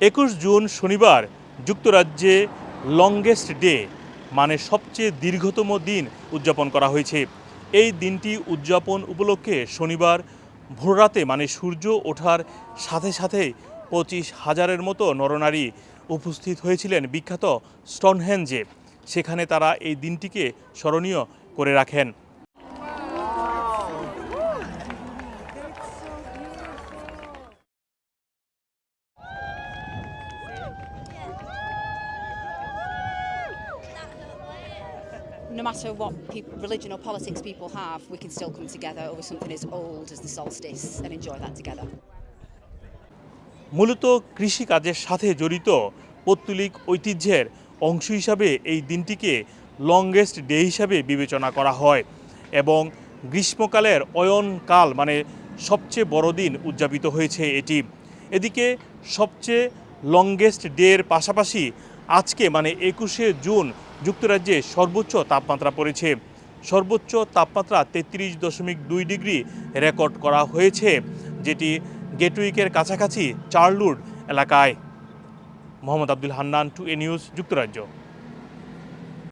একুশ জুন শনিবার যুক্তরাজ্যে লংগেস্ট ডে মানে সবচেয়ে দীর্ঘতম দিন উদযাপন করা হয়েছে। এই দিনটি উদযাপন উপলক্ষে শনিবার ভোররাতে মানে সূর্য ওঠার সাথে সাথে পঁচিশ হাজারের মতো নরনারী উপস্থিত হয়েছিলেন বিখ্যাত স্টোনহেঞ্জে সেখানে তারা এই দিনটিকে স্মরণীয় করে রাখেন। No matter what peop religion or politics people have, we can still come together over something as old as the solstice and enjoy that together. মূলত কৃষিকাজের সাথে জড়িত পৌত্তলিক ঐতিহ্যের অংশ হিসাবে এই দিনটিকে লংগেস্ট ডে হিসাবে বিবেচনা করা হয় এবং গ্রীষ্মকালের অয়নকাল মানে সবচেয়ে বড় দিন উদযাপিত হয়েছে এটি এদিকে সবচেয়ে লংগেস্ট ডের পাশাপাশি আজকে মানে একুশে জুন যুক্তরাজ্যে সর্বোচ্চ তাপমাত্রা পড়েছে। সর্বোচ্চ তাপমাত্রা তেত্রিশ দশমিক দুই ডিগ্রি রেকর্ড করা হয়েছে, যেটি গেটউইকের কাছাকাছি চার্লুড এলাকায়। Mohammad Abdul Hannan, T A news, যুক্তরাজ্য।